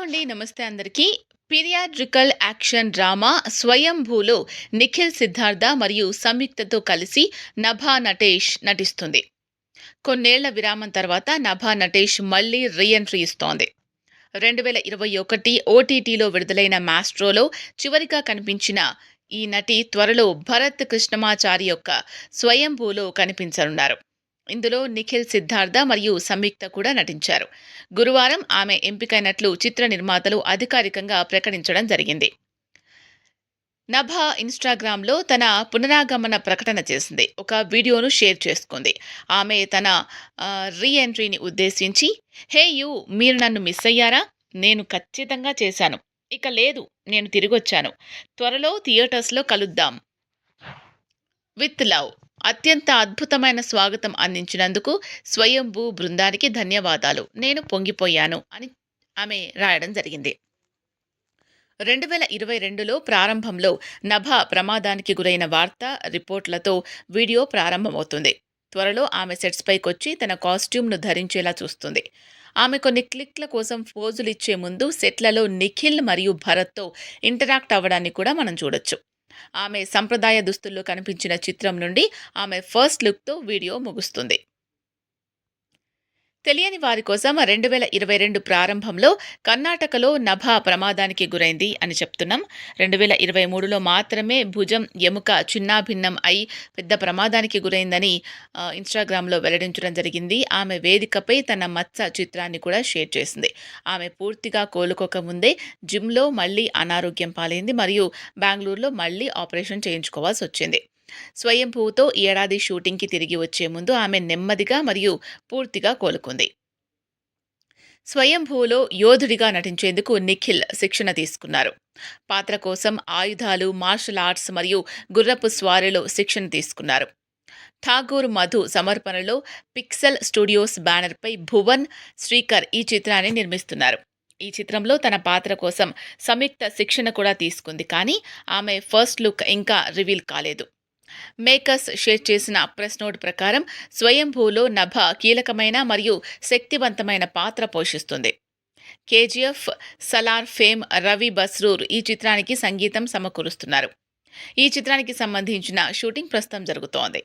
అండి. నమస్తే అందరికీ. పీరియాడ్రికల్ యాక్షన్ డ్రామా స్వయంభూలో నిఖిల్ సిద్ధార్థ మరియు సంయుక్తతో కలిసి నభా నటేష్ నటిస్తుంది. కొన్నేళ్ళ విరామం తర్వాత నభా నటేష్ మళ్ళీ రీఎంట్రీ ఇస్తోంది. రెండు వేల ఇరవై ఒకటి ఓటీటీలో విడుదలైన మాస్ట్రోలో చివరిగా కనిపించిన ఈ నటి త్వరలో భరత్ కృష్ణమాచారి యొక్క స్వయంభూలో కనిపించనున్నారు. ఇందులో నిఖిల్ సిద్ధార్థ మరియు సంయుక్త కూడా నటించారు. గురువారం ఆమె ఎంపికైనట్లు చిత్ర నిర్మాతలు అధికారికంగా ప్రకటించడం జరిగింది. నభ ఇన్స్టాగ్రామ్లో తన పునరాగమన ప్రకటన చేసింది. ఒక వీడియోను షేర్ చేసుకుంది. ఆమె తన రీ ఎంట్రీని ఉద్దేశించి హే యూ మీరు నన్ను మిస్ అయ్యారా? నేను ఖచ్చితంగా చేశాను. ఇక లేదు నేను తిరిగొచ్చాను. త్వరలో థియేటర్స్లో కలుద్దాం. With love. అత్యంత అద్భుతమైన స్వాగతం అందించినందుకు స్వయంభూ బృందానికి ధన్యవాదాలు. నేను పొంగిపోయాను అని ఆమె రాయడం జరిగింది. రెండు వేల ఇరవై రెండులో ప్రారంభంలో నభ ప్రమాదానికి గురైన వార్త రిపోర్ట్లతో వీడియో ప్రారంభమవుతుంది. త్వరలో ఆమె సెట్స్ పైకొచ్చి తన కాస్ట్యూమ్ను ధరించేలా చూస్తుంది. ఆమె కొన్ని క్లిక్ల కోసం పోజులు ఇచ్చే ముందు సెట్లలో నిఖిల్ మరియు భరత్తో ఇంటరాక్ట్ అవ్వడాన్ని కూడా మనం చూడొచ్చు. ఆమె సంప్రదాయ దుస్తుల్లో కనిపించిన చిత్రం నుండి ఆమె ఫస్ట్ లుక్తో వీడియో ముగుస్తుంది. తెలియని వారి కోసం రెండు వేల ఇరవై రెండు ప్రారంభంలో కర్ణాటకలో నభా ప్రమాదానికి గురైంది అని చెప్తున్నాం. రెండు వేల ఇరవై మూడులో మాత్రమే భుజం ఎముక చిన్నాభిన్నం అయి పెద్ద ప్రమాదానికి గురైందని ఇన్స్టాగ్రామ్లో వెల్లడించడం జరిగింది. ఆమె వేదికపై తన మత్స చిత్రాన్ని కూడా షేర్ చేసింది. ఆమె పూర్తిగా కోలుకోకముందే జిమ్లో మళ్ళీ అనారోగ్యం పాలైంది. మరియు బెంగళూరులో మళ్ళీ ఆపరేషన్ చేయించుకోవాల్సి వచ్చింది. స్వయంభూతో ఏడాది షూటింగ్కి తిరిగి వచ్చే ముందు ఆమె నెమ్మదిగా మరియు పూర్తిగా కోలుకుంది. స్వయంభూలో యోధుడిగా నటించేందుకు నిఖిల్ శిక్షణ తీసుకున్నారు. పాత్ర కోసం ఆయుధాలు మార్షల్ ఆర్ట్స్ మరియు గుర్రపు స్వారీలో శిక్షణ తీసుకున్నారు. ఠాగూర్ మధు సమర్పణలో పిక్సెల్ స్టూడియోస్ బ్యానర్పై భువన్ శ్రీకర్ ఈ చిత్రాన్ని నిర్మిస్తున్నారు. ఈ చిత్రంలో తన పాత్ర కోసం సంయుక్త శిక్షణ కూడా తీసుకుంది కానీ ఆమె ఫస్ట్ లుక్ ఇంకా రివీల్ కాలేదు. మేకర్స్ షేర్ చేసిన ప్రెస్ నోట్ ప్రకారం స్వయంభూలో నభ కీలకమైన మరియు శక్తివంతమైన పాత్ర పోషిస్తుంది. కేజీఎఫ్ సలార్ ఫేమ్ రవి బస్రూర్ ఈ చిత్రానికి సంగీతం సమకూరుస్తున్నారు. ఈ చిత్రానికి సంబంధించిన షూటింగ్ ప్రస్తుతం జరుగుతోంది.